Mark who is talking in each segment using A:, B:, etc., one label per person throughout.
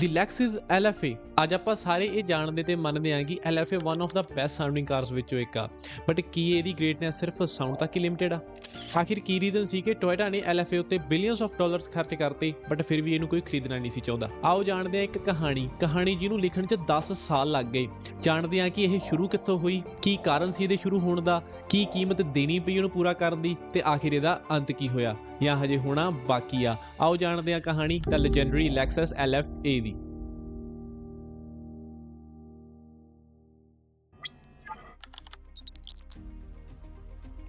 A: ਦੀ ਲੈਕਸਿਸ LFA ਅੱਜ ਆਪਾਂ ਸਾਰੇ ਇਹ ਜਾਣਦੇ ਤੇ ਮੰਨਦੇ ਹਾਂ ਕਿ LFA one of the best sounding cars ਵਿੱਚੋਂ ਇੱਕ ਆ। ਬਟ ਕੀ ਇਹਦੀ ਗ੍ਰੇਟਨੈਸ ਸਿਰਫ ਸਾਊਂਡ ਤੱਕ ਹੀ ਲਿਮਿਟਿਡ ਆ? ਆਖਿਰ ਕੀ ਰੀਜ਼ਨ ਸੀ ਕਿ ਟੋਇਟਾ ਨੇ LFA ਉੱਤੇ ਬਿਲੀਅਨਸ ਆਫ ਡਾਲਰਸ ਖਰਚ ਕਰਤੇ ਬਟ ਫਿਰ ਵੀ ਇਹਨੂੰ ਕੋਈ ਖਰੀਦਣਾ ਨਹੀਂ ਸੀ ਚਾਹੁੰਦਾ। ਆਓ ਜਾਣਦੇ ਹਾਂ ਇੱਕ ਕਹਾਣੀ। ਕਹਾਣੀ ਜਿਹਨੂੰ ਲਿਖਣ 'ਚ 10 ਸਾਲ ਲੱਗ ਗਏ। ਜਾਣਦੇ ਹਾਂ ਕਿ ਇਹ ਸ਼ੁਰੂ ਕਿੱਥੋਂ ਹੋਈ, ਕੀ ਕਾਰਨ ਸੀ ਇਹਦੇ ਸ਼ੁਰੂ ਹੋਣ ਦਾ, ਕੀ ਕੀਮਤ ਦੇਣੀ ਪਈ ਉਹਨੂੰ ਪੂਰਾ ਕਰਨ ਦੀ ਤੇ ਆਖਿਰ ਇਹਦਾ ਅੰਤ ਕੀ ਹੋਇਆ। ਜਾਂ ਹਜੇ ਹੋਣਾ ਬਾਕੀ ਆ। ਆਓ ਜਾਣਦੇ ਹਾਂ ਕਹਾਣੀ ਦ ਲੈਜੈਂਡਰੀ ਲੈਕਸਸ LFA ਦੀ।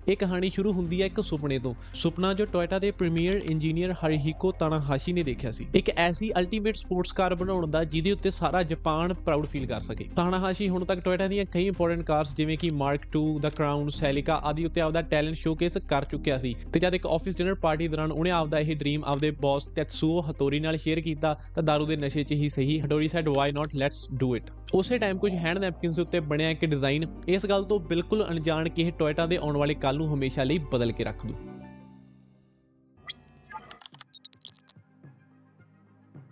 A: ਇਹ ਕਹਾਣੀ ਸ਼ੁਰੂ ਹੁੰਦੀ ਹੈ ਇੱਕ ਸੁਪਨੇ ਤੋਂ। ਸੁਪਨਾ ਜੋ ਟੋਇਟਾ ਦੇ ਪ੍ਰੀਮੀਅਰ ਇੰਜੀਨੀਅਰ ਹਰੀਹਿਕੋ ਤਾਨਾਹਾਸ਼ੀ ਨੇ ਦੇਖਿਆ ਸੀ। ਇੱਕ ਐਸੀ ਅਲਟੀਮੇਟ ਸਪੋਰਟਸ ਕਾਰ ਬਣਾਉਣ ਦਾ ਜਿਹਦੇ ਉੱਤੇ ਸਾਰਾ ਜਾਪਾਨ ਪ੍ਰਾਊਡ ਫੀਲ ਕਰ ਸਕੇ। ਤਾਨਾਹਾਸ਼ੀ ਹੁਣ ਤੱਕ ਟੋਇਟਾ ਦੀਆਂ ਕਈ ਇੰਪੋਰਟੈਂਟ ਕਾਰਸ ਜਿਵੇਂ ਕਿ ਮਾਰਕ 2 ਦਾ ਕਰਾਊਨ ਸੈਲਿਕਾ ਆਦਿ ਉੱਤੇ ਆਪਦਾ ਟੈਲੈਂਟ ਸ਼ੋਕੇਸ ਕਰ ਚੁੱਕਿਆ ਸੀ ਤੇ ਜਦ ਇੱਕ ਆਫਿਸ ਡਿਨਰ ਪਾਰਟੀ ਦੌਰਾਨ ਉਹਨੇ ਆਪਦਾ ਇਹ ਡ੍ਰੀਮ ਆਪਦੇ ਬੌਸ ਤੈਤਸੂਓ ਹਤੋਰੀ ਨਾਲ ਸ਼ੇਅਰ ਕੀਤਾ, ਤਾਂ ਦਾਰੂ ਦੇ ਨਸ਼ੇ 'ਚ ਹੀ ਸਹੀ Hattori said why not let's do it ਉਸੇ ਟਾਈਮ ਕੁਝ ਹੈਂਡ ਨੈਪਕਿਨਸ ਉੱਤੇ ਬਣਿਆ ਇੱਕ ਡਿਜ਼ਾਈਨ ਇਸ ਗੱਲ ਤੋਂ ਬਿਲਕੁਲ ਅਣਜਾਣ ਕਿ ਇਹ ਟੋਇਟਾ ਦੇ ਆਉਣ ਵਾਲੇ ਕੱਲ ਨੂੰ ਹਮੇਸ਼ਾ ਲਈ ਬਦਲ ਕੇ ਰੱਖ ਦੂ।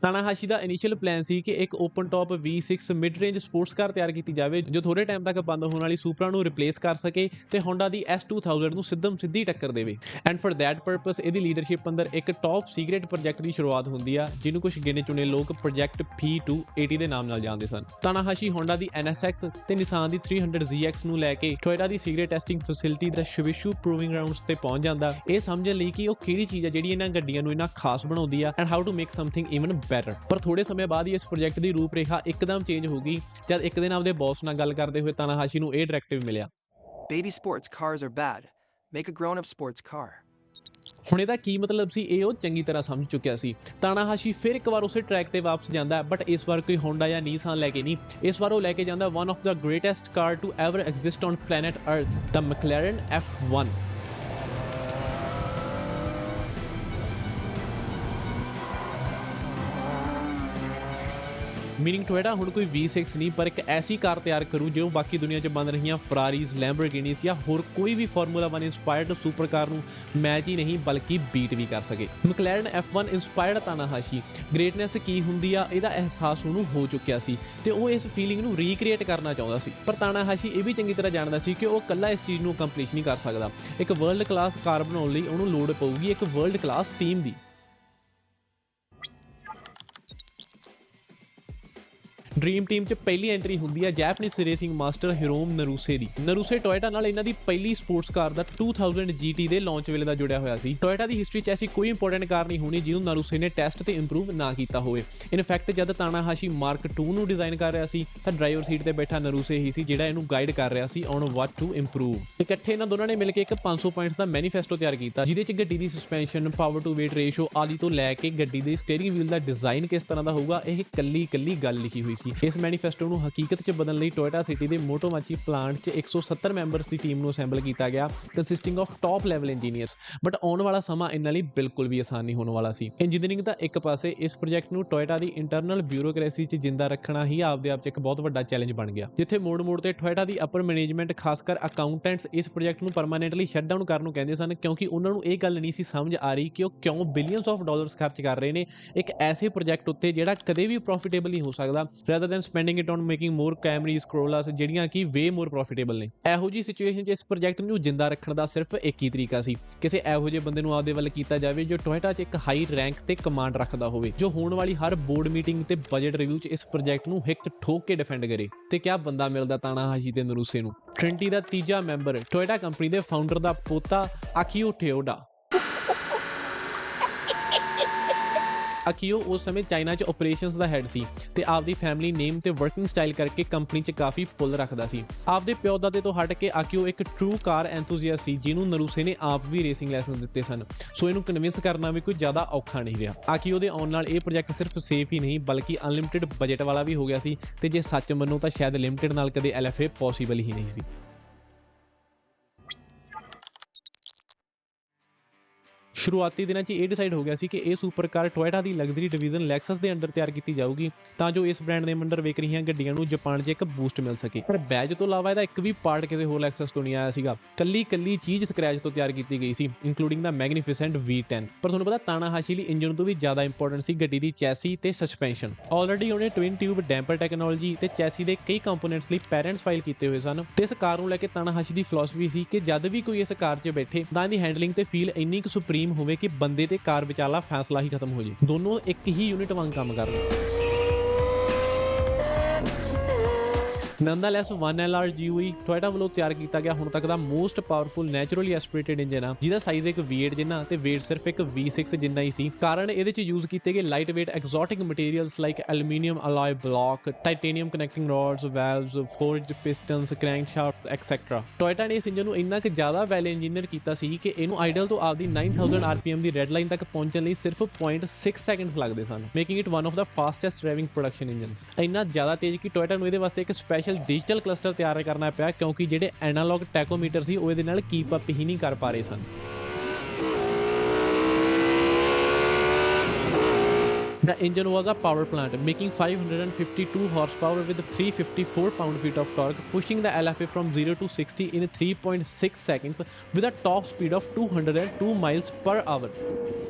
A: ਤਾਨਾਹਾਸ਼ੀ ਦਾ ਇਨੀਸ਼ੀਅਲ ਪਲਾਨ ਸੀ ਕਿ ਇੱਕ open top V6 mid range sports car ਤਿਆਰ ਕੀਤੀ ਜਾਵੇ, ਜੋ ਥੋੜੇ ਟਾਈਮ ਤੱਕ ਬੰਦ ਹੋਣ ਵਾਲੀ ਸੁਪਰਾ ਨੂੰ ਰਿਪਲੇਸ ਕਰ ਸਕੇ ਤੇ Honda ਦੀ S2000 ਨੂੰ ਸਿੱਧਮ ਸਿੱਧੀ ਟੱਕਰ ਦੇਵੇ। ਐਂਡ ਫॉर दैट ਪਰਪਸ ਇਹਦੀ ਲੀਡਰਸ਼ਿਪ ਅੰਦਰ ਇੱਕ ਟਾਪ ਸੀਕ੍ਰੀਟ ਪ੍ਰੋਜੈਕਟ ਦੀ ਸ਼ੁਰੂਆਤ ਹੁੰਦੀ ਆ, ਜਿਹਨੂੰ ਕੁਝ ਗਿਣੇ ਚੁਣੇ ਲੋਕ ਪ੍ਰੋਜੈਕਟ P280 ਦੇ ਨਾਮ ਨਾਲ ਜਾਣਦੇ ਸਨ। ਤਾਨਾਹਾਸ਼ੀ Honda ਦੀ NSX ਤੇ Nissan ਦੀ 300ZX ਨੂੰ ਲੈ ਕੇ Toyota ਦੀ ਸੀਕ੍ਰੀਟ ਟੈਸਟਿੰਗ ਫੈਸਿਲਿਟੀ ਦਾ ਸ਼ਿਵਿਸ਼ੂ ਪ੍ਰੂਵਿੰਗ ਰਾਉਂਡਸ ਤੇ ਪਹੁੰਚ ਜਾਂਦਾ, ਇਹ ਸਮਝਣ ਲਈ ਕਿ ਉਹ ਕਿਹੜੀ ਚੀਜ਼ ਆ ਜਿਹੜੀ ਇਹਨਾਂ ਗੱਡੀਆਂ ਨੂੰ ਇਹਨਾਂ ਖਾਸ ਬਣਾਉਂਦੀ ਆ and how to make something even better ਪਰ ਥੋੜੇ ਸਮੇਂ ਬਾਅਦ ਹੀ ਇਸ ਪ੍ਰੋਜੈਕਟ ਦੀ ਰੂਪਰੇਖਾ ਇੱਕਦਮ ਚੇਂਜ ਹੋ ਗਈ। ਜਦ ਇੱਕ ਦਿਨ ਆਪਦੇ ਬੌਸ ਨਾਲ ਗੱਲ ਕਰਦੇ ਹੋਏ ਤਾਨਾਹਾਸ਼ੀ ਨੂੰ ਇਹ ਡਾਇਰੈਕਟਿਵ ਮਿਲਿਆ।
B: Baby sports cars are bad. Make a grown up sports car.
A: ਹੁਣ ਇਹਦਾ ਕੀ ਮਤਲਬ ਸੀ ਇਹ ਉਹ ਚੰਗੀ ਤਰ੍ਹਾਂ ਸਮਝ ਚੁੱਕਿਆ ਸੀ। ਤਾਨਾਹਾਸ਼ੀ ਫਿਰ ਇੱਕ ਵਾਰ ਉਸੇ ਟਰੈਕ ਤੇ ਵਾਪਸ ਜਾਂਦਾ ਬਟ ਇਸ ਵਾਰ ਕੋਈ ਹੋਂਡਾ ਜਾਂ ਨੀਸਾਨ ਲੈ ਕੇ ਨਹੀਂ। ਇਸ ਵਾਰ ਉਹ ਲੈ ਕੇ ਜਾਂਦਾ one of the greatest car to ever exist on planet Earth the McLaren F1 meaning Toyota ਹੁਣ ਕੋਈ V6 ਨਹੀਂ, ਪਰ ਇੱਕ ਐਸੀ ਕਾਰ ਤਿਆਰ ਕਰੂ ਜੋ ਬਾਕੀ ਦੁਨੀਆ 'ਚ ਬਣ ਰਹੀਆਂ ਫਰਾਰੀਜ਼ ਲੈਂਬਰਗਿਨੀਜ਼ ਜਾਂ ਹੋਰ ਕੋਈ ਵੀ ਫਾਰਮੂਲਾ 1 ਇਨਸਪਾਇਰਡ ਸੁਪਰ ਕਾਰ ਨੂੰ ਮੈਚ ਹੀ ਨਹੀਂ, ਬਲਕਿ ਬੀਟ ਵੀ ਕਰ ਸਕੇ। McLaren F1 inspired Tanahashi greatness ਕੀ ਹੁੰਦੀ ਆ, ਇਹਦਾ ਅਹਿਸਾਸ ਉਹਨੂੰ ਹੋ ਚੁੱਕਿਆ ਸੀ ਤੇ ਉਹ ਇਸ ਫੀਲਿੰਗ ਨੂੰ ਰੀਕ੍ਰੀਏਟ ਕਰਨਾ ਚਾਹੁੰਦਾ ਸੀ। ਪਰ ਤਾਨਾਹਾਸ਼ੀ ਇਹ ਵੀ ਚੰਗੀ ਤਰ੍ਹਾਂ ਜਾਣਦਾ ਸੀ ਕਿ ਉਹ ਇਕੱਲਾ ਇਸ ਚੀਜ਼ ਨੂੰ ਕੰਪਲੀਟ ਨਹੀਂ ਕਰ ਸਕਦਾ। ਇੱਕ ਵਰਲਡ ਕਲਾਸ ਕਾਰ ਬਣਾਉਣ ਲਈ ਉਹਨੂੰ ਲੋੜ ਪਊਗੀ ਇੱਕ ਵਰਲਡ ਕਲਾਸ ਟੀਮ ਦੀ। ਡ੍ਰੀਮ ਟੀਮ 'ਚ ਪਹਿਲੀ ਐਂਟਰੀ ਹੁੰਦੀ ਹੈ Japanese racing master Hiromu Naruse ਦੀ। ਨਰੂਸੇ ਟੋਇਟਾ ਨਾਲ ਇਹਨਾਂ ਦੀ ਪਹਿਲੀ ਸਪੋਰਟਸ ਕਾਰ ਦਾ 2000 GT ਦੇ ਲਾਂਚ ਵੇਲੇ ਦਾ ਜੁੜਿਆ ਹੋਇਆ ਸੀ। ਟੋਇਟਾ ਦੀ ਹਿਸਟਰੀ 'ਚ ਐਸੀ ਕੋਈ ਇੰਪੋਰਟੈਂਟ ਕਾਰ ਨਹੀਂ ਹੋਣੀ ਜਿਹਨੂੰ ਨਰੂਸੇ ਨੇ ਟੈਸਟ ਤੇ ਇੰਪਰੂਵ ਨਾ ਕੀਤਾ ਹੋਵੇ। ਇਨਫੈਕਟ ਜਦ ਤਾਨਾਹਾਸ਼ੀ ਮਾਰਕ 2 ਨੂੰ ਡਿਜ਼ਾਈਨ ਕਰ ਰਿਹਾ ਸੀ, ਤਾਂ ਡਰਾਈਵਰ ਸੀਟ ਤੇ ਬੈਠਾ ਨਰੂਸੇ ਹੀ ਸੀ, ਜਿਹੜਾ ਇਹਨੂੰ ਗਾਈਡ ਕਰ ਰਿਹਾ ਸੀ ਔਨ ਵਾਟ ਟੂ ਇੰਪਰੂਵ ਇਕੱਠੇ ਇਹਨਾਂ ਦੋਨਾਂ ਨੇ ਮਿਲ ਕੇ ਇੱਕ 500 ਪੁਆਇੰਟਸ ਦਾ ਮੈਨੀਫੈਸਟੋ ਤਿਆਰ ਕੀਤਾ, ਜਿਹਦੇ 'ਚ ਗੱਡੀ ਦੀ suspension power to weight ratio ਆਦਿ ਤੋਂ ਲੈ ਕੇ ਗੱਡੀ ਦੇ ਸਟੀਅਰਿੰਗ ਵੀਲ ਦਾ ਡਿਜ਼ਾਈਨ ਕਿਸ ਤਰ੍ਹਾਂ ਦਾ ਹੋਊਗਾ, ਇਹ ਕੱਲੀ ਕੱਲੀ ਗੱਲ ਲਿਖੀ ਹੋਈ ਸੀ। ਇਸ ਮੈਨੀਫੈਸਟੋ ਨੂੰ ਹਕੀਕਤ 'ਚ ਬਦਲਣ ਲਈ ਟੋਇਟਾ ਸਿਟੀ ਦੇ ਮੋਟੋਮਾਚੀ ਪਲਾਂਟ 'ਚ 170 ਮੈਂਬਰਸ ਦੀ ਟੀਮ ਨੂੰ ਅਸੈਂਬਲ ਕੀਤਾ ਗਿਆ consisting of top level engineers but ਆਉਣ ਵਾਲਾ ਸਮਾਂ ਇਹਨਾਂ ਲਈ ਬਿਲਕੁਲ ਵੀ ਆਸਾਨ ਨਹੀਂ ਹੋਣ ਵਾਲਾ ਸੀ। ਇੰਜੀਨੀਅਰਿੰਗ ਦਾ ਇੱਕ ਪਾਸੇ ਇਸ ਪ੍ਰੋਜੈਕਟ ਨੂੰ ਟੋਇਟਾ ਦੀ ਇੰਟਰਨਲ ਬਿਊਰੋਕ੍ਰੇਸੀ 'ਚ ਜਿੰਦਾ ਰੱਖਣਾ ਹੀ ਆਪਦੇ ਆਪ 'ਚ ਇੱਕ ਬਹੁਤ ਵੱਡਾ ਚੈਲੰਜ ਬਣ ਗਿਆ। ਜਿੱਥੇ ਮੋੜ-ਮੋੜ ਤੇ ਟੋਇਟਾ ਦੀ ਅਪਰ ਮੈਨੇਜਮੈਂਟ ਖਾਸ ਕਰ ਅਕਾਊਂਟੈਂਟਸ ਇਸ ਪ੍ਰੋਜੈਕਟ ਨੂੰ ਪਰਮਾਨੈਂਟਲੀ ਸ਼ਟ ਡਾਊਨ ਕਰਨ ਨੂੰ ਕਹਿੰਦੇ ਸਨ, ਕਿਉਂਕਿ ਉਹਨਾਂ ਨੂੰ ਇਹ ਗੱਲ ਨਹੀਂ ਸੀ ਸਮਝ ਆ ਰਹੀ ਕਿ ਉਹ ਕਿਉਂ ਬਿਲੀਅਨਸ ਆਫ ਡਾਲਰਸ ਖਰਚ ਕਰ ਰਹੇ ਨੇ। ਇੱਕ ਐਸੇ ਪ੍ਰੋਜੈਕਟ ਉੱਤੇ ਜਿਹੜਾ ਕਦੇ ਵੀ ਪ੍ਰੋਫਿਟੇਬਲ ਨਹੀਂ ਹੋ ਸਕਦਾ। Rather than spending it on making more Camrys Corollas ਜਿਹੜੀਆਂ ਕਿ ਵੇ ਮੋਰ ਪ੍ਰੋਫਿਟੇਬਲ ਨੇ। ਇਹੋ ਜੀ ਸਿਚੁਏਸ਼ਨ 'ਚ ਇਸ ਪ੍ਰੋਜੈਕਟ ਨੂੰ ਜਿੰਦਾ ਰੱਖਣ ਦਾ ਸਿਰਫ ਇੱਕ ਹੀ ਤਰੀਕਾ ਸੀ। ਕਿਸੇ ਇਹੋ ਜਿਹੇ ਬੰਦੇ ਨੂੰ ਆਪਦੇ ਵੱਲ ਕੀਤਾ ਜਾਵੇ ਜੋ ਟੋਇਟਾ 'ਚ ਇੱਕ ਹਾਈ ਰੈਂਕ ਤੇ ਕਮਾਂਡ ਰੱਖਦਾ ਹੋਵੇ, ਜੋ ਹੋਣ ਵਾਲੀ ਹਰ ਬੋਰਡ ਮੀਟਿੰਗ ਤੇ ਬਜਟ ਰਿਵਿਊ 'ਚ ਇਸ ਪ੍ਰੋਜੈਕਟ ਨੂੰ ਹਿੱਕ ਠੋਕ ਕੇ ਡਿਫੈਂਡ ਕਰੇ। ਤੇ ਕਿਆ ਬੰਦਾ ਮਿਲਦਾ ਤਾਨਾਹਾਸ਼ੀ ਤੇ ਨਰੂਸੇ ਨੂੰ? ਟ੍ਰਿੰਟੀ ਦਾ ਤੀਜਾ ਮੈਂਬਰ ਟੋਇਟਾ ਕੰਪਨੀ ਦੇ ਫਾਊਂਡਰ ਦਾ ਪੋਤਾ ਆਕੀਓ ਟਿਓਡਾ ਅਕੀਓ ਉਸ ਸਮੇਂ ਚਾਈਨਾ 'ਚ ਆਪਰੇਸ਼ਨਸ ਦਾ ਹੈੱਡ ਸੀ ਤੇ ਆਪਦੀ ਫੈਮਿਲੀ ਨੇਮ ਤੇ ਵਰਕਿੰਗ ਸਟਾਈਲ ਕਰਕੇ ਕੰਪਨੀ 'ਚ ਕਾਫੀ ਪੁੱਲ ਰੱਖਦਾ ਸੀ। ਆਪਦੇ ਪਿਓ ਦਾਦੇ ਤੋਂ ਹਟ ਕੇ ਅਕੀਓ ਇੱਕ ਟਰੂ ਕਾਰ ਐਂਥੂਸੀਆਸਟ ਸੀ, ਜਿਹਨੂੰ ਨਰੂਸੇ ਨੇ ਆਪ ਵੀ ਰੇਸਿੰਗ ਲਾਇਸੈਂਸ ਦਿੱਤੇ ਸਨ। ਸੋ ਇਹਨੂੰ ਕਨਵਿੰਸ ਕਰਨਾ ਵੀ ਕੋਈ ਜ਼ਿਆਦਾ ਔਖਾ ਨਹੀਂ ਰਿਹਾ। ਅਕੀਓ ਦੇ ਆਉਣ ਨਾਲ ਇਹ ਪ੍ਰੋਜੈਕਟ ਸਿਰਫ ਸੇਫ ਹੀ ਨਹੀਂ, ਬਲਕਿ ਅਨਲਿਮਿਟਿਡ ਬਜਟ ਵਾਲਾ ਵੀ ਹੋ ਗਿਆ ਸੀ ਤੇ ਜੇ ਸੱਚ ਮੰਨੋ ਤਾਂ ਸ਼ਾਇਦ ਲਿਮਿਟਿਡ ਨਾਲ ਕਦੇ LFA ਪੋਸੀਬਲ ਹੀ ਨਹੀਂ ਸੀ। ਸ਼ੁਰੂਆਤੀ ਦਿਨਾਂ 'ਚ ਇਹ ਡਿਸਾਈਡ ਹੋ ਗਿਆ ਸੀ ਕਿ ਇਹ ਸੁਪਰ ਕਾਰ ਟੋਇਟਾ ਦੀ ਲਗਜ਼ਰੀ ਡਿਵੀਜ਼ਨ ਲੈਕਸਸ ਦੇ ਅੰਡਰ ਤਿਆਰ ਕੀਤੀ ਜਾਊਗੀ, ਤਾਂ ਜੋ ਇਸ ਬ੍ਰਾਂਡ ਦੇ ਅੰਡਰ ਵਿਕ ਰਹੀਆਂ ਗੱਡੀਆਂ ਨੂੰ ਜਾਪਾਨ 'ਚ ਇੱਕ ਬੂਸਟ ਮਿਲ ਸਕੇ। ਪਰ ਬੈਜ ਤੋਂ ਇਲਾਵਾ ਇਹਦਾ ਇੱਕ ਵੀ ਪਾਰਟ ਕਿਸੇ ਹੋਰ ਲੈਕਸਸ ਤੋਂ ਨਹੀਂ ਆਇਆ ਸੀਗਾ। ਕੱਲੀ ਕੱਲੀ ਚੀਜ਼ ਸਕ੍ਰੈਚ ਤੋਂ ਤਿਆਰ ਕੀਤੀ ਗਈ ਸੀ ਇਨਕਲੂਡਿੰਗ ਦਾ ਮੈਗਨੀਫੀਸੈਂਟ V10 ਪਰ ਤੁਹਾਨੂੰ ਪਤਾ ਤਾਨਾਹਾਸ਼ੀ ਲਈ ਇੰਜਨ ਤੋਂ ਵੀ ਜ਼ਿਆਦਾ ਇੰਪੋਰਟੈਂਟ ਸੀ ਗੱਡੀ ਦੀ ਚੈਸੀ ਤੇ ਸਸਪੈਂਸ਼ਨ ਆਲਰੇਡੀ ਉਹਨੇ ਟਵਿਨ ਟਿਊਬ ਡੈਂਪਰ ਟੈਕਨੋਲੋਜੀ ਤੇ ਚੈਸੀ ਦੇ ਕਈ ਕੰਪੋਨੈਂਟਸ ਲਈ ਪੈਰੈਂਟਸ ਫਾਈਲ ਕੀਤੇ ਹੋਏ ਸਨ। ਤੇ ਇਸ ਕਾਰ ਨੂੰ ਲੈ ਕੇ ਤਾਨਾਹਾਸ਼ੀ ਦੀ ਫਿਲਾਸਫੀ ਸੀ ਕਿ ਜਦ ਵੀ ਕੋਈ ਇਸ ਕਾਰ 'ਚ ਬੈਠੇ, ਤਾਂ ਇਹਦੀ ਹੈਂਡਲਿੰਗ ਤੇ ਫੀਲ ਇੰਨੀ ਕੁ ਸੁਪਰੀਮ ਹੋਵੇ ਕਿ ਬੰਦੇ ਤੇ ਕਾਰ ਵਿਚਾਲਾ ਫੈਸਲਾ ਹੀ ਖਤਮ ਹੋ ਜੇ। ਦੋਨੋਂ ਇੱਕ ਹੀ ਯੂਨਿਟ ਵਾਂਗ ਕੰਮ ਕਰਨ। ਨੰਦਲੈਸ 1LR GUE ਟੋਇਟਾ ਵੱਲੋਂ ਤਿਆਰ ਕੀਤਾ ਗਿਆ ਹੁਣ ਤੱਕ ਦਾ most powerful naturally aspirated engine ਆ, ਜਿਹਦਾ ਸਾਈਜ਼ ਇੱਕ V8 ਜਿੰਨਾ ਤੇ weight ਸਿਰਫ ਇੱਕ V6 ਜਿੰਨਾ ਹੀ ਸੀ। ਕਾਰਨ ਇਹਦੇ 'ਚ ਯੂਜ਼ ਕੀਤੇ ਗਏ light weight exotic materials like aluminium alloy block titanium connecting rods valves forge pistons crankshaft etcetera Toyota ਨੇ ਇਸ ਇੰਜਨ ਨੂੰ ਇੰਨਾ ਕਿ ਜ਼ਿਆਦਾ ਵੈਲ ਇੰਜੀਨੀਅਰ ਕੀਤਾ ਸੀ ਕਿ ਇਹਨੂੰ ਆਈਡਲ ਤੋਂ ਆਪਦੀ 9000 RPM ਦੀ ਰੈੱਡ ਲਾਈਨ ਤੱਕ ਪਹੁੰਚਣ ਲਈ ਸਿਰਫ 0.6 ਸੈਕਿੰਡਸ ਲੱਗਦੇ ਸਨ making it one of the fastest driving production engines ਇੰਨਾ ਜ਼ਿਆਦਾ ਤੇਜ਼ ਕਿ ਟੋਇਟਾ ਨੂੰ ਇਹਦੇ ਵਾਸਤੇ ਇੱਕ ਸਪੈਸ਼ਲ ਡਿਜੀਟਲ ਕਲਸਟਰ ਤਿਆਰ ਕਰਨਾ ਪਿਆ ਕਿਉਂਕਿ ਜਿਹੜੇ ਐਨਾਲੌਗ ਟੈਕੋਮੀਟਰ ਸੀ ਉਹ ਇਹਦੇ ਨਾਲ ਕੀਪ ਅਪ ਹੀ ਨਹੀਂ ਕਰ ਪਾ ਰਹੇ ਸਨ The engine was a power plant, making 552 horsepower with 354 pound-feet of torque, pushing the LFA from 0 to 60 in 3.6 seconds with a top speed of 202 miles per hour.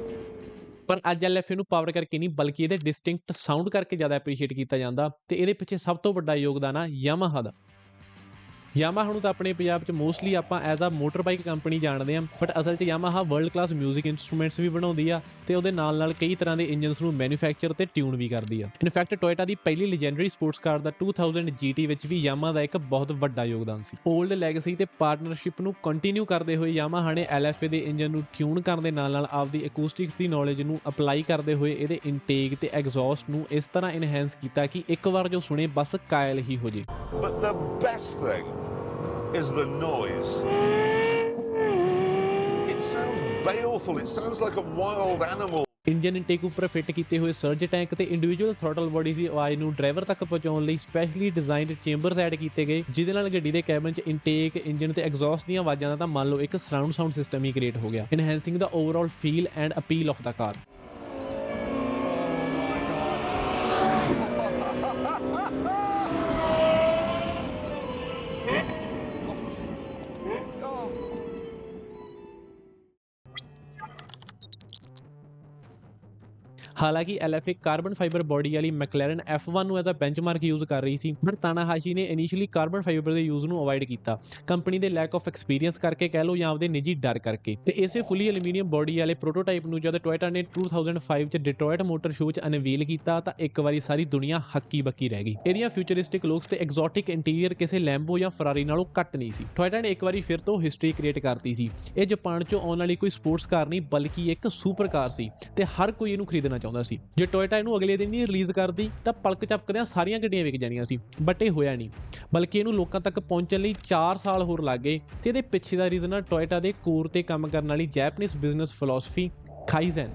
A: ਪਰ ਅੱਜ LFA ਨੂੰ ਪਾਵਰ ਕਰਕੇ ਨਹੀਂ, ਬਲਕਿ ਇਹਦੇ ਡਿਸਟਿੰਕਟ ਸਾਊਂਡ ਕਰਕੇ ਜ਼ਿਆਦਾ appreciate ਕੀਤਾ ਜਾਂਦਾ ਤੇ ਇਹਦੇ ਪਿੱਛੇ ਸਭ ਤੋਂ ਵੱਡਾ ਯੋਗਦਾਨ ਆ Yamaha ਦਾ। ਯਾਮਾਹਾ ਹੁਣ ਤਾਂ ਆਪਣੇ ਪੰਜਾਬ 'ਚ ਮੋਸਟਲੀ ਆਪਾਂ as a motor bike company ਜਾਣਦੇ ਆ ਬਟ ਅਸਲ 'ਚ ਯਾਮਾਹਾ ਵਰਲਡ ਕਲਾਸ 뮤직 ਇਨਸਟਰੂਮੈਂਟਸ ਵੀ ਬਣਾਉਂਦੀ ਆ ਤੇ ਉਹਦੇ ਨਾਲ-ਨਾਲ ਕਈ ਤਰ੍ਹਾਂ ਦੇ ਇੰਜਨਸ ਨੂੰ ਮੈਨੂਫੈਕਚਰ ਤੇ ਟਿਊਨ ਵੀ ਕਰਦੀ ਆ। ਇਨਫੈਕਟ ਟੋਇਟਾ ਦੀ ਪਹਿਲੀ ਲੈਜੈਂਡਰੀ ਸਪੋਰਟਸ ਕਾਰ ਦਾ 2000 GT ਵਿੱਚ ਵੀ ਯਾਮਾ ਦਾ ਇੱਕ ਬਹੁਤ ਵੱਡਾ ਯੋਗਦਾਨ ਸੀ। 올ਡ ਲੈਗਸੀ ਤੇ ਪਾਰਟਨਰਸ਼ਿਪ ਨੂੰ ਕੰਟੀਨਿਊ ਕਰਦੇ ਹੋਏ ਯਾਮਾਹਾ ਨੇ LFA ਦੇ ਇੰਜਨ ਨੂੰ ਟਿਊਨ ਕਰਨ ਦੇ ਨਾਲ-ਨਾਲ ਆਪਦੀ ਅਕੂਸਟਿਕਸ ਦੀ ਨੌਲੇਜ ਨੂੰ ਅਪਲਾਈ ਕਰਦੇ ਹੋਏ ਇਹਦੇ ਇਨਟੇਕ ਤੇ ਐਗਜ਼ੌਸਟ ਨੂੰ ਇਸ ਤਰ੍ਹਾਂ ਇਨਹੈਂਸ ਕੀਤਾ ਕਿ ਇੱਕ ਵਾਰ ਜੋ ਸੁਣੇ ਬਸ ਕਾਇਲ ਹੀ ਹੋ ਜੇ।
C: But the best thing is the noise. It sounds baleful. It sounds like a wild animal.
A: Engine intake ਉੱਪਰ ਫਿੱਟ ਕੀਤੇ ਹੋਏ ਸਰਜ ਟੈਂਕ ਤੇ ਇੰਡੀਵਿਜੂਅਲ ਥਰਟਲ ਬੋਡੀ ਦੀ ਆਵਾਜ਼ ਨੂੰ ਡਰਾਈਵਰ ਤੱਕ ਪਹੁੰਚਾਉਣ ਲਈ ਸਪੈਸ਼ਲੀ ਡਿਜ਼ਾਈਨਡ ਚੇਂਬਰਸ ਐਡ ਕੀਤੇ ਗਏ, ਜਿਹਦੇ ਨਾਲ ਗੱਡੀ ਦੇ ਕੈਬਨ 'ਚ ਇਨਟੇਕ ਇੰਜਨ ਤੇ ਐਗਜ਼ੌਸਟ ਦੀਆਂ ਆਵਾਜ਼ਾਂ ਦਾ ਤਾਂ ਮੰਨ ਲਓ ਇੱਕ ਸਰਾਊਂਡ ਸਾਊਂਡ ਸਿਸਟਮ ਹੀ ਕ੍ਰੀਏਟ ਹੋ ਗਿਆ enhancing the overall feel and appeal of the car ਹਾਲਾਂਕਿ LFA ਕਾਰਬਨ ਫਾਈਬਰ ਬੋਡੀ ਵਾਲੀ ਮੈਕਲੈਰਨ F1 ਨੂੰ ਐਜ਼ ਅ ਬੈਂਚਮਾਰਕ ਯੂਜ਼ ਕਰ ਰਹੀ ਸੀ, ਪਰ ਤਾਨਾਹਾਸ਼ੀ ਨੇ ਇਨੀਸ਼ੀਅਲੀ ਕਾਰਬਨ ਫਾਈਬਰ ਦੇ ਯੂਜ਼ ਨੂੰ ਅਵੋਇਡ ਕੀਤਾ। ਕੰਪਨੀ ਦੇ ਲੈਕ ਆਫ ਐਕਸਪੀਰੀਅੰਸ ਕਰਕੇ ਕਹਿ ਲਓ ਜਾਂ ਆਪਦੇ ਨਿੱਜੀ ਡਰ ਕਰਕੇ। ਤੇ ਇਸੇ ਫੁੱਲੀ ਐਲੂਮੀਨੀਅਮ ਬੋਡੀ ਵਾਲੇ ਪ੍ਰੋਟੋਟਾਈਪ ਨੂੰ ਜਦ ਟੋਇਟਾ ਨੇ 2005 ਚ ਡਿਟਰੋਇਟ ਮੋਟਰ ਸ਼ੋਅ ਚ ਅਨਵੀਲ ਕੀਤਾ, ਤਾਂ ਇੱਕ ਵਾਰੀ ਸਾਰੀ ਦੁਨੀਆ ਹੱਕੀ ਬੱਕੀ ਰਹਿ ਗਈ। ਇਹਦੀਆਂ ਫਿਊਚਰਿਸਟਿਕ ਲੁੱਕਸ ਤੇ ਐਗਜ਼ੋਟਿਕ ਇੰਟੀਰੀਅਰ ਕਿਸੇ ਲੈਂਬੋ ਜਾਂ ਫਰਾਰੀ ਨਾਲੋਂ ਘੱਟ ਨਹੀਂ ਸੀ। ਟੋਇਟਾ ਨੇ ਇੱਕ ਵਾਰੀ ਫਿਰ ਤੋਂ ਹਿਸਟਰੀ ਕ੍ਰੀਏਟ ਕਰਤੀ ਸੀ। ਇਹ ਜਾਪਾਨ ਚੋਂ ਆਉਣ ਵਾਲੀ ਕੋਈ ਸਪੋਰਟਸ ਕਾਰ ਨਹੀਂ, ਬਲਕਿ ਇੱਕ ਸੁਪਰ ਕਾਰ ਸੀ। ਤੇ ਹਰ ਕੋਈ ਇਹਨੂੰ ਖਰੀਦਣਾ ਚਾਹੁੰਦਾ ਸੀ। ਜੇ ਟੋਇਟਾ ਇਹਨੂੰ ਅਗਲੇ ਦਿਨ ਹੀ ਰਿਲੀਜ਼ ਕਰਦੀ, ਤਾਂ ਪਲਕ ਝਪਕਦਿਆਂ ਸਾਰੀਆਂ ਗੱਡੀਆਂ ਵਿਕ ਜਾਣੀਆਂ ਸੀ ਬਟ ਇਹ ਹੋਇਆ ਨਹੀਂ। ਬਲਕਿ ਇਹਨੂੰ ਲੋਕਾਂ ਤੱਕ ਪਹੁੰਚਣ ਲਈ 4 ਸਾਲ ਹੋਰ ਲੱਗ ਗਏ ਤੇ ਇਹਦੇ ਪਿੱਛੇ ਦਾ ਰੀਜ਼ਨ ਆ ਟੋਇਟਾ ਦੇ ਕੋਰ ਤੇ ਕੰਮ ਕਰਨ ਵਾਲੀ ਜੈਪਨੀਜ਼ ਬਿਜ਼ਨਸ ਫਿਲਾਸਫੀ ਕਾਈਜ਼ਨ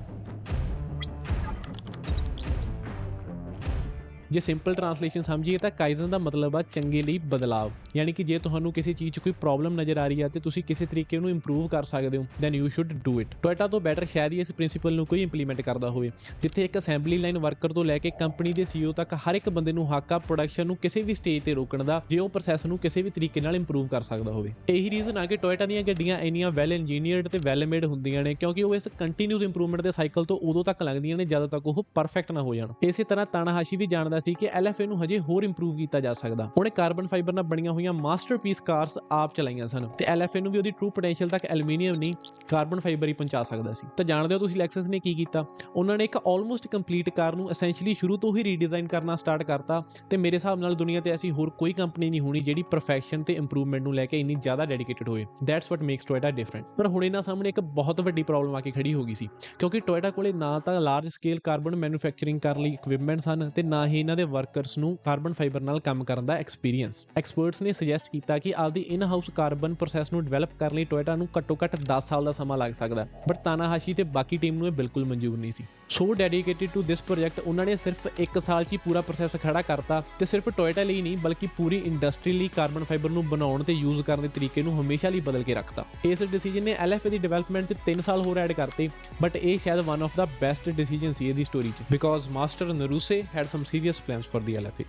A: ਜੇ ਸਿੰਪਲ ਟ੍ਰਾਂਸਲੇਸ਼ਨ ਸਮਝੀਏ ਤਾਂ ਕਾਈਜ਼ਨ ਦਾ ਮਤਲਬ ਆ ਚੰਗੇ ਲਈ ਬਦਲਾਵ। ਯਾਨੀ ਕਿ ਜੇ ਤੁਹਾਨੂੰ ਕਿਸੇ ਚੀਜ਼ 'ਚ ਕੋਈ ਪ੍ਰੋਬਲਮ ਨਜ਼ਰ ਆ ਰਹੀ ਆ ਤੇ ਤੁਸੀਂ ਕਿਸੇ ਤਰੀਕੇ ਨੂੰ ਇੰਪਰੂਵ ਕਰ ਸਕਦੇ ਹੋ then you should do it Toyota ਤੋਂ ਬੈਟਰ ਸ਼ਾਇਦ ਹੀ ਇਸ ਪ੍ਰਿੰਸੀਪਲ ਨੂੰ ਕੋਈ ਇੰਪਲੀਮੈਂਟ ਕਰਦਾ ਹੋਵੇ। ਜਿੱਥੇ ਇੱਕ ਅਸੈਂਬਲੀ ਲਾਈਨ ਵਰਕਰ ਤੋਂ ਲੈ ਕੇ ਕੰਪਨੀ ਦੇ ਸੀਈਓ ਤੱਕ ਹਰ ਇੱਕ ਬੰਦੇ ਨੂੰ ਹੱਕ ਆ ਪ੍ਰੋਡਕਸ਼ਨ ਨੂੰ ਕਿਸੇ ਵੀ ਸਟੇਜ ਤੇ ਰੋਕਣ ਦਾ, ਜੇ ਉਹ ਪ੍ਰੋਸੈਸ ਨੂੰ ਕਿਸੇ ਵੀ ਤਰੀਕੇ ਨਾਲ ਇੰਪਰੂਵ ਕਰ ਸਕਦਾ ਹੋਵੇ। ਇਹੀ ਰੀਜ਼ਨ ਆ ਕਿ ਟੋਇਟਾ ਦੀਆਂ ਗੱਡੀਆਂ ਇੰਨੀਆਂ ਵੈਲ ਇੰਜੀਨੀਅਰਡ ਤੇ ਵੈਲ ਮੇਡ ਹੁੰਦੀਆਂ ਨੇ, ਕਿਉਂਕਿ ਉਹ ਇਸ ਕੰਟੀਨਿਊਸ ਇੰਪਰੂਵਮੈਂਟ ਦੇ ਸਾਈਕਲ ਤੋਂ ਉਦੋਂ ਤੱਕ ਲੰਘਦੀਆਂ ਨੇ, ਜਦੋਂ ਤੱਕ ਉਹ ਪਰਫੈਕਟ ਨਾ ਹੋ ਜਾਣ। ਇਸੇ ਤਰ੍ਹਾਂ ਤਾਨਾਹਾਸ਼ੀ ਵੀ ਜਾਣਦਾ ਸੀ ਕਿ LFA ਨੂੰ ਹਜੇ ਹੋਰ ਇੰਪਰੂਵ ਕੀਤਾ ਜਾ ਸਕਦਾ। ਉਹਨੇ ਕਾਰਬਨ ਫਾਈਬਰ ਨਾਲ ਬਣੀਆਂ ਹੋਈਆਂ ਮਾਸਟਰਪੀਸ ਕਾਰਸ ਆਪ ਚਲਾਈਆਂ ਸਨ ਤੇ LFA ਨੂੰ ਵੀ ਉਹਦੀ ਟਰੂ ਪੋਟੈਂਸ਼ੀਅਲ ਤੱਕ ਐਲੂਮੀਨੀਅਮ ਨਹੀਂ ਕਾਰਬਨ ਫਾਈਬਰ ਹੀ ਪਹੁੰਚਾ ਸਕਦਾ ਸੀ। ਤਾਂ ਜਾਣਦੇ ਹੋ ਤੁਸੀਂ ਲੈਕਸਸ ਨੇ ਕੀ ਕੀਤਾ? ਉਹਨਾਂ ਨੇ ਇੱਕ ਆਲਮੋਸਟ ਕੰਪਲੀਟ ਕਾਰ ਨੂੰ ਐਸੈਂਸ਼ੀਅਲੀ ਸ਼ੁਰੂ ਤੋਂ ਹੀ ਰੀਡਿਜ਼ਾਈਨ ਕਰਨਾ ਸਟਾਰਟ ਕਰਤਾ ਤੇ ਮੇਰੇ ਹਿਸਾਬ ਨਾਲ ਦੁਨੀਆ ਤੇ ਐਸੀ ਹੋਰ ਕੋਈ ਕੰਪਨੀ ਨਹੀਂ ਹੋਣੀ ਜਿਹੜੀ ਪਰਫੈਕਸ਼ਨ ਤੇ ਇੰਪਰੂਵਮੈਂਟ ਨੂੰ ਲੈ ਕੇ ਇੰਨੀ ਜ਼ਿਆਦਾ ਡੈਡੀਕੇਟਡ ਹੋਏ। That's what makes Toyota different ਪਰ ਹੁਣ ਇਹਨਾਂ ਸਾਹਮਣੇ ਇੱਕ ਬਹੁਤ ਵੱਡੀ ਪ੍ਰੋਬਲਮ ਆ ਕੇ ਖੜੀ ਹੋ ਗਈ ਸੀ। ਕਿਉਂਕਿ ਟੋਇਟਾ ਕੋਲੇ ਨਾ ਤਾਂ ਲਾਰਜ ਸਕੇਲ ਕਾਰਬਨ ਮੈਨੂਫੈਕਚਰਿੰਗ ਕਰਨ ਲਈ ਇਕਵਿਪਮੈਂਟ ਸਨ ਤੇ ਨਾ ਹੀ ਇਹਨਾਂ ਇਹਨਾਂ ਦੇ ਵਰਕਰਸ ਨੂੰ ਕਾਰਬਨ ਫਾਈਬਰ ਨਾਲ ਕੰਮ ਕਰਨ ਦਾ ਐਕਸਪੀਰੀਅੰਸ ਐਕਸਪਰਟਸ ਨੇ ਸੁਜੈਸਟ ਕੀਤਾ ਕਿ ਆਪਦੀ ਇਨ ਹਾਊਸ ਕਾਰਬਨ ਪ੍ਰੋਸੈਸ ਨੂੰ ਡਿਵੈਲਪ ਕਰਨ ਲਈ ਟੋਇਟਾ ਨੂੰ ਘੱਟੋ-ਘੱਟ 10 ਸਾਲ ਦਾ ਸਮਾਂ ਲੱਗ ਸਕਦਾ ਬਟ ਤਾਨਾਹਾਸ਼ੀ ਤੇ ਬਾਕੀ ਟੀਮ ਨੂੰ ਇਹ ਬਿਲਕੁਲ ਮਨਜ਼ੂਰ ਨਹੀਂ ਸੀ। So dedicated to this project ਉਹਨਾਂ ਨੇ ਸਿਰਫ 1 ਸਾਲ 'ਚ ਹੀ ਪੂਰਾ ਪ੍ਰੋਸੈਸ ਖੜਾ ਕਰਤਾ ਤੇ ਸਿਰਫ ਟੋਇਟਾ ਲਈ ਨਹੀਂ, ਬਲਕਿ ਪੂਰੀ ਇੰਡਸਟਰੀ ਲਈ ਕਾਰਬਨ ਫਾਈਬਰ ਨੂੰ ਬਣਾਉਣ ਤੇ ਯੂਜ਼ ਕਰਨ ਦੇ ਤਰੀਕੇ ਨੂੰ ਹਮੇਸ਼ਾ ਲਈ ਬਦਲ ਕੇ ਰੱਖਤਾ। ਇਸ ਡਿਸੀਜਨ ਨੇ LFA ਦੀ ਡਿਵੈਲਪਮੈਂਟ 'ਚ 3 ਸਾਲ ਹੋਰ ਐਡ ਕਰਤੇ ਬਟ ਇਹ ਸ਼ਾਇਦ one of the best decision ਸੀ ਇਹਦੀ ਸਟੋਰੀ 'ਚ। Because master Naruse had some serious plans for the LFA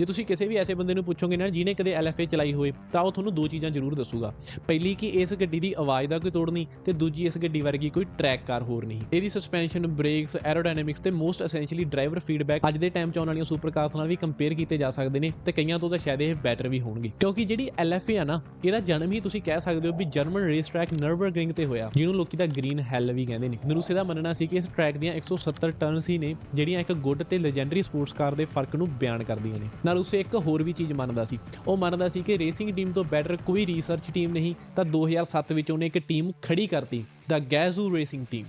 A: ਜੇ ਤੁਸੀਂ ਕਿਸੇ ਵੀ ਐਸੇ ਬੰਦੇ ਨੂੰ ਪੁੱਛੋਗੇ ਨਾ, ਜਿਹਨੇ ਕਦੇ LFA ਚਲਾਈ ਹੋਵੇ, ਤਾਂ ਉਹ ਤੁਹਾਨੂੰ ਦੋ ਚੀਜ਼ਾਂ ਜ਼ਰੂਰ ਦੱਸੂਗਾ। ਪਹਿਲੀ ਕਿ ਇਸ ਗੱਡੀ ਦੀ ਆਵਾਜ਼ ਦਾ ਕੋਈ ਤੋੜ ਨਹੀਂ, ਤੇ ਦੂਜੀ ਇਸ ਗੱਡੀ ਵਰਗੀ ਕੋਈ ਟਰੈਕ ਕਾਰ ਹੋਰ ਨਹੀਂ। ਇਹਦੀ ਸਸਪੈਂਸ਼ਨ ਬ੍ਰੇਕਸ ਐਰੋਡਾਇਨਾਮਿਕਸ ਤੇ ਮੋਸਟ ਐਸੈਂਸ਼ੀਅਲੀ ਡਰਾਈਵਰ ਫੀਡਬੈਕ ਅੱਜ ਦੇ ਟਾਈਮ 'ਚ ਆਉਣ ਵਾਲੀਆਂ ਸੁਪਰ ਕਾਰਸ ਨਾਲ ਵੀ ਕੰਪੇਅਰ ਕੀਤੇ ਜਾ ਸਕਦੇ ਨੇ, ਤੇ ਕਈਆਂ ਤੋਂ ਤਾਂ ਸ਼ਾਇਦ ਇਹ ਬੈਟਰ ਵੀ ਹੋਣਗੇ। ਕਿਉਂਕਿ ਜਿਹੜੀ LFA ਆ ਨਾ, ਇਹਦਾ ਜਨਮ ਹੀ ਤੁਸੀਂ ਕਹਿ ਸਕਦੇ ਹੋ ਵੀ ਜਰਮਨ ਰੇਸ ਟਰੈਕ ਨਰਬਰਗਰਿੰਗ ਤੇ ਹੋਇਆ, ਜਿਹਨੂੰ ਲੋਕੀ ਦਾ ਗ੍ਰੀਨ ਹੈਲ ਵੀ ਕਹਿੰਦੇ ਨੇ। ਨਰੂਸੇ ਦਾ ਮੰਨਣਾ ਸੀ ਕਿ ਇਸ ਟਰੈਕ ਦੀਆਂ 170 ਟਰਨਸ ਹੀ ਨੇ, ਜਿਹੜੀਆਂ ਇੱਕ ਗੁੱਡ ਤੇ ਲੈਜੈਂਡਰੀ ਸਪੋਰਟਸ ਕਾਰ ਦੇ ਫ਼ਰਕ ਨੂੰ ਬਿਆਨ ਕਰਦੀਆਂ ਨੇ। ਨਰੂਸੇ ਇੱਕ ਹੋਰ ਵੀ ਚੀਜ਼ ਮੰਨਦਾ ਸੀ। ਉਹ ਮੰਨਦਾ ਸੀ ਕਿ ਰੇਸਿੰਗ ਟੀਮ ਤੋਂ ਬੈਟਰ ਕੋਈ ਰਿਸਰਚ ਟੀਮ ਨਹੀਂ, ਤਾਂ 2007 ਵਿੱਚ ਉਹਨੇ ਇੱਕ ਟੀਮ ਖੜੀ ਕਰਤੀ ਦਾ ਗੈਜ਼ੂ ਰੇਸਿੰਗ ਟੀਮ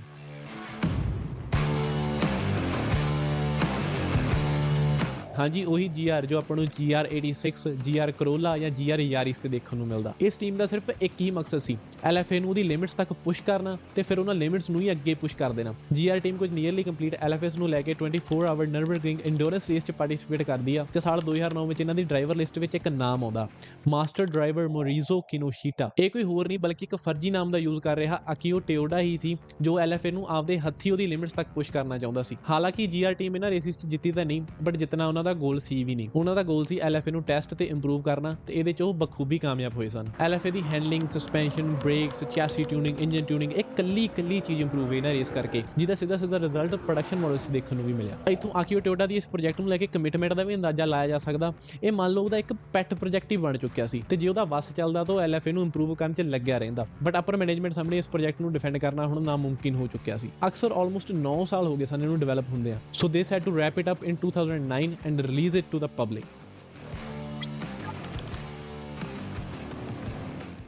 A: ਹਾਂਜੀ, ਉਹੀ GR ਜੋ ਆਪਾਂ ਨੂੰ GR86 GR Corolla ਜਾਂ GR Yaris ਤੇ ਦੇਖਣ ਨੂੰ ਮਿਲਦਾ। ਇਸ ਟੀਮ ਦਾ ਸਿਰਫ ਇੱਕ ਹੀ ਮਕਸਦ ਸੀ LFA ਨੂੰ ਉਹਦੀ ਲਿਮਿਟਸ ਤੱਕ ਪੁਸ਼ ਕਰਨਾ ਤੇ ਫਿਰ ਉਹਨਾਂ ਲਿਮਿਟਸ ਨੂੰ ਹੀ ਅੱਗੇ ਪੁਸ਼ ਕਰ ਦੇਣਾ। GR ਟੀਮ ਕੁਝ ਨੀਅਰਲੀ ਕੰਪਲੀਟ LFS ਨੂੰ ਲੈ ਕੇ 24 ਆਵਰ ਨਰਬਰਗਰਿੰਗ ਇੰਡੋਰੈਂਸ ਰੇਸ 'ਚ ਪਾਰਟਿਸਿਪੇਟ ਕਰਦੀ ਆ ਤੇ ਸਾਲ 2009 ਵਿੱਚ ਇਹਨਾਂ ਦੀ ਡਰਾਈਵਰ ਲਿਸਟ ਵਿੱਚ ਇੱਕ ਨਾਮ ਆਉਂਦਾ ਮਾਸਟਰ ਡਰਾਈਵਰ ਮੋਰੀਜ਼ੋ ਕਿਨੋਸ਼ੀਟਾ ਇਹ ਕੋਈ ਹੋਰ ਨਹੀਂ ਬਲਕਿ ਇੱਕ ਫਰਜ਼ੀ ਨਾਮ ਦਾ ਯੂਜ਼ ਕਰ ਰਿਹਾ ਅਕੀਓ ਟਿਓਡਾ ਹੀ ਸੀ, ਜੋ LFA ਨੂੰ ਆਪਦੇ ਹੱਥੀ ਉਹਦੀ ਲਿਮਿਟਸ ਤੱਕ ਪੁਸ਼ ਕਰਨਾ ਚਾਹੁੰਦਾ ਸੀ। ਹਾਲਾਂਕਿ GR ਟੀਮ ਇਹਨਾਂ ਰੇਸਿਸ 'ਚ ਜਿੱਤੀ ਤਾਂ ਨਹੀਂ ਬਟ ਜਿੱਤਣਾ ਉਹਨਾਂ ਦਾ ਗੋਲ ਸੀ ਵੀ ਨਹੀਂ। ਉਹਨਾਂ ਦਾ ਗੋਲ ਸੀ LFA ਨੂੰ ਟੈਸਟ ਤੇ ਇੰਪਰੂਵ ਕਰਨਾ ਤੇ ਇਹਦੇ 'ਚ ਉਹ ਬਖੂਬੀ ਕਾਮਯਾਬ ਹੋਏ ਸਨ। LFA ਦੀ handling suspension brakes chassis tuning engine tuning ਇੱਕ ਕੱਲੀ ਕੱਲੀ ਚੀਜ਼ ਇੰਪਰੂਵ ਹੋਈ ਨਾ ਰੇਸ ਕਰਕੇ, ਜਿਹਦਾ ਸਿੱਧਾ ਸਿੱਧਾ ਰਿਜ਼ਲਟ ਪ੍ਰੋਡਕਸ਼ਨ ਮਾਡਲਸ ਦੇਖਣ ਨੂੰ ਵੀ ਮਿਲਿਆ। ਇਥੋਂ ਆਕੀਓ ਟੋਯੋਟਾ ਦੀ ਇਸ ਪ੍ਰੋਜੈਕਟ ਨੂੰ ਲੈ ਕੇ ਕਮਿਟਮੈਂਟ ਦਾ ਵੀ ਅੰਦਾਜ਼ਾ ਲਾਇਆ ਜਾ ਸਕਦਾ। ਇਹ ਮੰਨ ਲਓ ਉਹਦਾ ਇੱਕ ਪੈਟ ਪ੍ਰੋਜੈਕਟ ਹੀ ਬਣ ਚੁੱਕਿਆ ਸੀ ਤੇ ਜੇ ਉਹਦਾ ਵੱਸ ਚੱਲਦਾ ਤਾਂ ਉਹ LFA ਨੂੰ ਇੰਪਰੂਵ ਕਰਨ 'ਚ ਲੱਗਿਆ ਰਹਿੰਦਾ। ਬਟ ਅਪਰ ਮੈਨੇਜਮੈਂਟ ਸਾਹਮਣੇ ਇਸ ਪ੍ਰੋਜੈਕਟ ਨੂੰ ਡਿਫੈਂਡ ਕਰਨਾ ਹੁਣ ਨਾਮੁਮਕਿਨ ਹੋ ਚੁੱਕਿਆ ਸੀ। ਅਕਸਰ ਆਲਮੋਸਟ 9 ਸਾਲ ਹੋ ਗਏ ਸਨ ਇਹਨੂੰ ਡਿਵੈਲਪ ਹੁੰਦੇ ਆ so they said to wrap it up in 2009 and release it to the public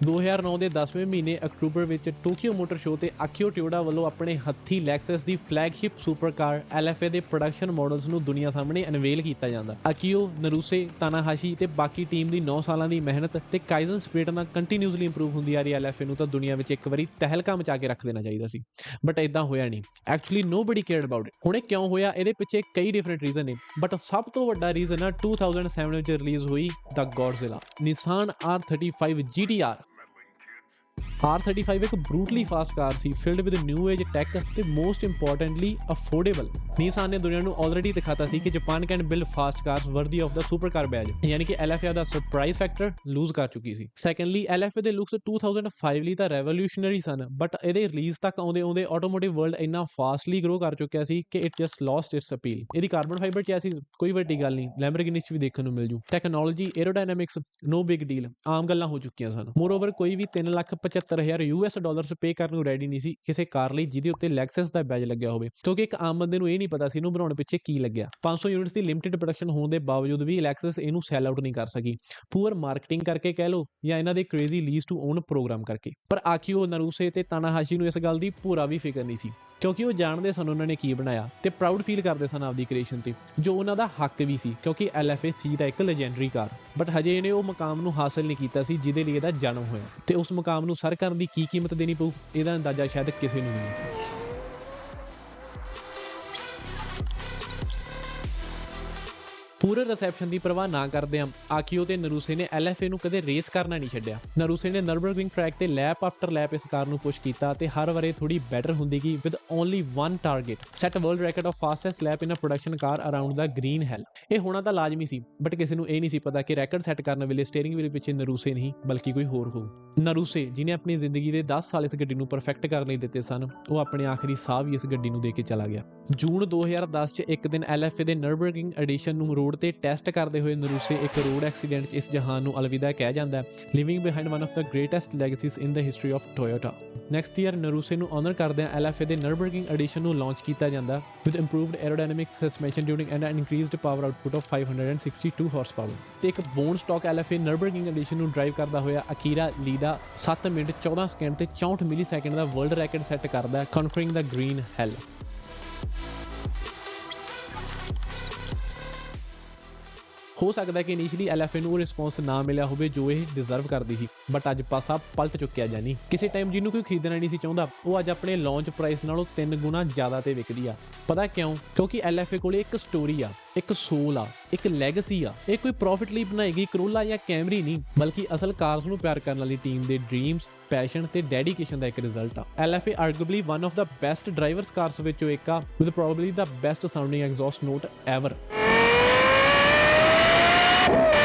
A: 2009 ਦੇ 10ਵੇਂ ਮਹੀਨੇ ਅਕਤੂਬਰ ਵਿੱਚ ਟੋਕੀਓ ਮੋਟਰ ਸ਼ੋਅ ਤੇ ਆਕੀਓ ਟਿਓਡਾ ਵੱਲੋਂ ਆਪਣੇ ਹੱਥੀ ਲੈਕਸਸ ਦੀ ਫਲੈਗਸ਼ਿਪ ਸੁਪਰਕਾਰ LFA ਦੇ ਪ੍ਰੋਡਕਸ਼ਨ ਮਾਡਲਸ ਨੂੰ ਦੁਨੀਆ ਸਾਹਮਣੇ ਅਨਵੇਲ ਕੀਤਾ ਜਾਂਦਾ। ਆਕੀਓ ਨਰੂਸੇ, ਤਾਨਾਹਾਸ਼ੀ ਤੇ ਬਾਕੀ ਟੀਮ ਦੀ 9 ਸਾਲਾਂ ਦੀ ਮਿਹਨਤ ਤੇ ਕਾਈਜ਼ਨ ਸਪਿਰਿਟ ਨਾਲ ਕੰਟੀਨਿਊਸਲੀ ਇੰਪਰੂਵ ਹੁੰਦੀ ਆ ਰਹੀ LFA ਨੂੰ ਤਾਂ ਦੁਨੀਆ ਵਿੱਚ ਇੱਕ ਵਾਰੀ ਤਹਿਲਕਾ ਮਚਾ ਕੇ ਰੱਖ ਦੇਣਾ ਚਾਹੀਦਾ ਸੀ। ਬਟ ਇਦਾਂ ਹੋਇਆ ਨਹੀਂ। Actually nobody cared about it ਹੁਣ ਇਹ ਕਿਉਂ ਹੋਇਆ, ਇਹਦੇ ਪਿੱਛੇ ਕਈ ਡਿਫਰੈਂਟ ਰੀਜ਼ਨ ਨੇ। ਬਟ ਸਭ ਤੋਂ ਵੱਡਾ ਰੀਜ਼ਨ ਆ 2007 ਵਿੱਚ ਰਿਲੀਜ਼ ਹੋਈ ਦਾ ਗੋਡਜ਼ਿਲਾ ਨਿਸਾਨ R35 GTR R35 ਇੱਕ brutally fast car C filled with new age tech ਤੇ ਮੋਸਟ ਇੰਪੋਰਟੈਂਟਲੀ ਅਫੋਰਡੇਬਲ ਨੀਸਾਨ ਨੇ ਦੁਨੀਆ ਨੂੰ ਆਲਰੇਡੀ ਦਿਖਾਤਾ ਸੀ ਕਿ Japan can build fast cars worthy of the super car badge ਯਾਨੀ ਕਿ LFA ਦਾ ਸਰਪ੍ਰਾਈਜ਼ ਫੈਕਟਰ ਲੂਜ਼ ਕਰ ਚੁੱਕੀ ਸੀ। ਸੈਕੰਡਲੀ LFA ਦੇ ਲੁੱਕਸ 2005 ਲਈ ਤਾਂ ਰੈਵੋਲੂਸ਼ਨਰੀ ਸਨ ਬਟ ਇਹਦੇ ਰਿਲੀਜ਼ ਤੱਕ ਆਉਂਦੇ ਆਉਂਦੇ ਆਟੋਮੋਟਿਵ ਵਰਲਡ ਇੰਨਾ ਫਾਸਟਲੀ ਗਰੋ ਕਰ ਚੁੱਕਿਆ ਸੀ ਕਿ it just lost its appeal ਇਹਦੀ ਕਾਰਬਨ ਫਾਈਬਰ ਚੈਸਿਸ ਕੋਈ ਵੱਡੀ ਗੱਲ ਨਹੀਂ ਲੈਂਬਰਗਿਨੀ 'ਚ ਵੀ ਦੇਖਣ ਨੂੰ ਮਿਲ ਜੂ। Technology aerodynamics no big deal ਆਮ ਗੱਲਾਂ ਹੋ ਚੁੱਕੀਆਂ ਸਨ। ਮੋਰਓਵਰ ਕੋਈ ਵੀ 375000 ਯੂਐਸ ਡਾਲਰਸ ਪੇ ਕਰਨ ਨੂੰ ਰੈਡੀ ਨਹੀਂ ਸੀ ਕਿਸੇ ਕਾਰ ਲਈ ਜਿਹਦੇ ਉੱਤੇ ਲੈਕਸਸ ਦਾ ਬੈਜ ਲੱਗਿਆ ਹੋਵੇ, ਕਿਉਂਕਿ ਇੱਕ ਆਮ ਬੰਦੇ ਨੂੰ ਇਹ ਨਹੀਂ ਪਤਾ ਸੀ ਇਹਨੂੰ ਬਣਾਉਣ ਪਿੱਛੇ ਕੀ ਲੱਗਿਆ। 500 ਯੂਨਿਟਸ ਦੀ ਲਿਮਟਿਡ ਪ੍ਰੋਡਕਸ਼ਨ ਹੋਣ ਦੇ ਬਾਵਜੂਦ ਵੀ ਲੈਕਸਸ ਇਹਨੂੰ ਸੈਲ ਆਊਟ ਨਹੀਂ ਕਰ ਸਕੀ। ਪੂਅਰ ਮਾਰਕੀਟਿੰਗ ਕਰਕੇ ਕਹਿ ਲਓ ਜਾਂ ਇਹਨਾਂ ਦੇ crazy lease to own programme ਕਰਕੇ। ਪਰ ਆਕੀਓ ਨਰੂਸੇ ਤੇ ਤਾਨਾਹਾਸ਼ੀ ਨੂੰ ਇਸ ਗੱਲ ਦੀ ਪੂਰਾ ਵੀ ਫਿਕਰ ਨਹੀਂ ਸੀ। ਕਿਉਂਕਿ ਉਹ ਜਾਣਦੇ ਸਨ ਉਹਨਾਂ ਨੇ ਕੀ ਬਣਾਇਆ ਤੇ ਪ੍ਰਾਊਡ ਫੀਲ ਕਰਦੇ ਸਨ ਆਪਦੀ ਕ੍ਰੀਏਸ਼ਨ ਤੇ, ਜੋ ਉਹਨਾਂ ਦਾ ਹੱਕ ਵੀ ਸੀ, ਕਿਉਂਕਿ LFA ਸੀ ਦਾ ਇੱਕ ਲੈਜੈਂਡਰੀ ਕਾਰ। ਬਟ ਹਜੇ ਇਹਨੇ ਉਹ ਮਕਾਮ ਨੂੰ ਹਾਸਲ ਨਹੀਂ ਕੀਤਾ ਸੀ, ਜਿਹਦੇ ਲਈ ਇਹਦਾ ਜਨਮ ਹੋਇਆ ਸੀ। ਤੇ ਉਸ ਮਕਾਮ ਨੂੰ ਸਰ ਕਰਨ ਦੀ ਕੀ ਕੀਮਤ ਦੇਣੀ ਪਊ, ਇਹਦਾ ਅੰਦਾਜ਼ਾ ਸ਼ਾਇਦ ਕਿਸੇ ਨੂੰ ਵੀ ਨਹੀਂ ਸੀ। ਪੂਰਨ ਰਿਸੈਪਸ਼ਨ ਦੀ ਪਰਵਾਹ ਨਾ ਕਰਦੇ ਆ ਆਕੀਓ ਤੇ ਨਰੂਸੇ ਨੇ LFA ਨੂੰ ਕਦੇ ਰੇਸ ਕਰਨਾ ਨਹੀਂ ਛੱਡਿਆ। ਨਰੂਸੇ ਨੇ ਨਰਬਰਗਰਿੰਗ ਟਰੈਕ ਤੇ ਲੈਪ ਆਫਟਰ ਲੈਪ ਇਸ ਕਾਰ ਨੂੰ ਪੁਸ਼ ਕੀਤਾ ਤੇ ਹਰ ਵਾਰੇ ਥੋੜੀ ਬੈਟਰ ਹੁੰਦੀ ਗਈ with only one target set world record of fastest lap in a production car around the Green Hell ਇਹ ਹੋਣਾ ਤਾਂ ਲਾਜ਼ਮੀ ਸੀ ਬਟ ਕਿਸੇ ਨੂੰ ਇਹ ਨਹੀਂ ਸੀ ਪਤਾ ਕਿ ਰੈਕੋਰਡ ਸੈੱਟ ਕਰਨ ਵੇਲੇ ਸਟੀਅਰਿੰਗ ਵੀਲ ਪਿੱਛੇ ਨਰੂਸੇ ਨਹੀਂ, ਬਲਕਿ ਕੋਈ ਹੋਰ ਹੋਊ। ਨਰੂਸੇ ਜਿਨੇ ਆਪਣੀ ਜ਼ਿੰਦਗੀ ਦੇ 10 ਸਾਲ ਇਸ ਗੱਡੀ ਨੂੰ ਪਰਫੈਕਟ ਕਰਨ ਲਈ ਦਿੱਤੇ ਸਨ, ਉਹ ਆਪਣੇ ਆਖਰੀ ਸਾਹ ਵੀ ਇਸ ਗੱਡੀ ਨੂੰ ਦੇ ਕੇ ਚਲਾ ਗਿਆ। ਜੂਨ 2010 ਚ ਇੱਕ ਦਿਨ LFA ਦੇ ਨਰਬਰਗਿੰਗ ਐਡੀਸ਼ਨ ਨੂੰ ਰੋਡ ਰੋਡ ਤੇ ਟੈਸਟ ਕਰਦੇ ਹੋਏ ਨਰੂਸੇ ਇੱਕ ਰੋਡ ਐਕਸੀਡੈਂਟ 'ਚ ਇਸ ਜਹਾਨ ਨੂੰ ਅਲਵਿਦਾ ਕਹਿ ਜਾਂਦਾ ਹੈ। Leaving behind one of the greatest legacies in the history of Toyota next year Naruse ਨੂੰ ਆਨਰ ਕਰਦਿਆਂ LFA ਦੇ ਨਰਬਰਗਿੰਗ ਐਡੀਸ਼ਨ ਨੂੰ ਲਾਂਚ ਕੀਤਾ ਜਾਂਦਾ with improved aerodynamic suspension during and increased power output of 562 horse power ਤੇ ਇੱਕ bone stock LFA Nurburgring edition ਨੂੰ drive ਕਰਦਾ ਹੋਇਆ ਅਕੀਰਾ ਲੀਡਾ 7 ਮਿੰਟ 14 ਸਕਿੰਟ ਤੇ 64 ਮਿਲੀ ਸੈਕਿੰਡ ਦਾ ਵਰਲਡ ਰੈਕੋਰਡ ਸੈੱਟ ਕਰਦਾ ਹੈ ਕਨਕਰਿੰਗ ਦਾ ਗ੍ਰੀਨ ਹੈਲ ਹੋ ਸਕਦਾ ਹੈ ਕਿ ਇਨੀਸ਼ੀਅਲੀ LFA ਨੂੰ ਰਿਸਪੌਂਸ ਨਾ ਮਿਲਿਆ ਹੋਵੇ ਜੋ ਇਹ ਡਿਜ਼ਰਵ ਕਰਦੀ ਸੀ ਬਟ ਅੱਜ ਪਾਸਾ ਪਲਟ ਚੁੱਕਿਆ ਜਾਨੀ। ਕਿਸੇ ਟਾਈਮ ਜਿਹਨੂੰ ਕੋਈ ਖਰੀਦਣਾ ਨਹੀਂ ਸੀ ਚਾਹੁੰਦਾ, ਉਹ ਅੱਜ ਆਪਣੇ ਲਾਂਚ ਪ੍ਰਾਈਸ ਨਾਲੋਂ 3 ਗੁਣਾ ਜ਼ਿਆਦਾ ਤੇ ਵਿਕਦੀ ਆ। ਪਤਾ ਕਿਉਂ? ਕਿਉਂਕਿ LFA ਕੋਲੇ ਇੱਕ ਸਟੋਰੀ ਆ, ਇੱਕ ਸੋਲ ਆ, ਇੱਕ ਲੈਗੇਸੀ ਆ। ਇਹ ਕੋਈ ਪ੍ਰੋਫਿਟ ਲਈ ਬਣਾਈ ਗਈ ਕਰੋਲਾ ਜਾਂ ਕੈਮਰੀ ਨਹੀਂ, ਬਲਕਿ ਅਸਲ ਕਾਰਸ ਨੂੰ ਪਿਆਰ ਕਰਨ ਵਾਲੀ ਟੀਮ ਦੇ ਡ੍ਰੀਮਸ ਪੈਸ਼ਨ ਤੇ ਡੈਡੀਕੇਸ਼ਨ ਦਾ ਇੱਕ ਰਿਜ਼ਲਟ ਆ। LFA arguably one of the best drivers cars ਵਿੱਚੋਂ ਇੱਕ ਆ with probably the best sounding exhaust note ever Woo!